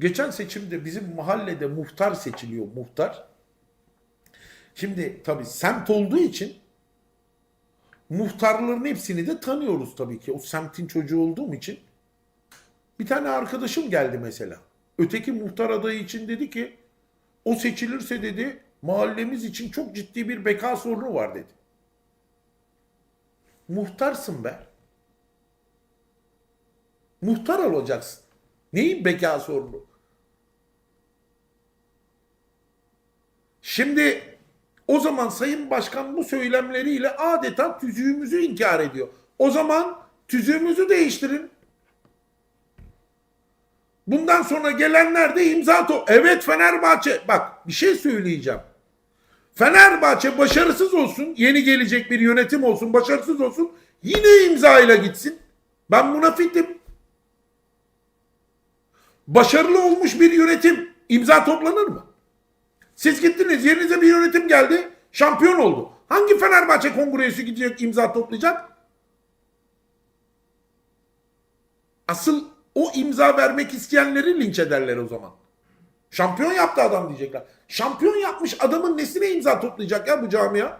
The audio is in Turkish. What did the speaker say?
Geçen seçimde bizim mahallede muhtar seçiliyor muhtar. Şimdi tabii semt olduğu için muhtarların hepsini de tanıyoruz tabii ki. O semtin çocuğu olduğum için. Bir tane arkadaşım geldi mesela. Öteki muhtar adayı için dedi ki o seçilirse dedi mahallemiz için çok ciddi bir beka sorunu var dedi. Muhtarsın be. Muhtar olacaksın. Neyin beka sorunu? Şimdi o zaman Sayın Başkan bu söylemleriyle adeta tüzüğümüzü inkar ediyor. O zaman tüzüğümüzü değiştirin. Bundan sonra gelenler de imza to Evet Fenerbahçe bak bir şey söyleyeceğim. Fenerbahçe başarısız olsun, yeni gelecek bir yönetim olsun, başarısız olsun, yine imzayla gitsin. Ben buna fitim. Başarılı olmuş bir yönetim imza toplanır mı? Siz gittiniz, yerinize bir yönetim geldi, şampiyon oldu. Hangi Fenerbahçe kongresi gidecek imza toplayacak? Asıl o imza vermek isteyenleri linç ederler o zaman. Şampiyon yaptı adam diyecekler. Şampiyon yapmış adamın nesine imza toplayacak ya bu camia?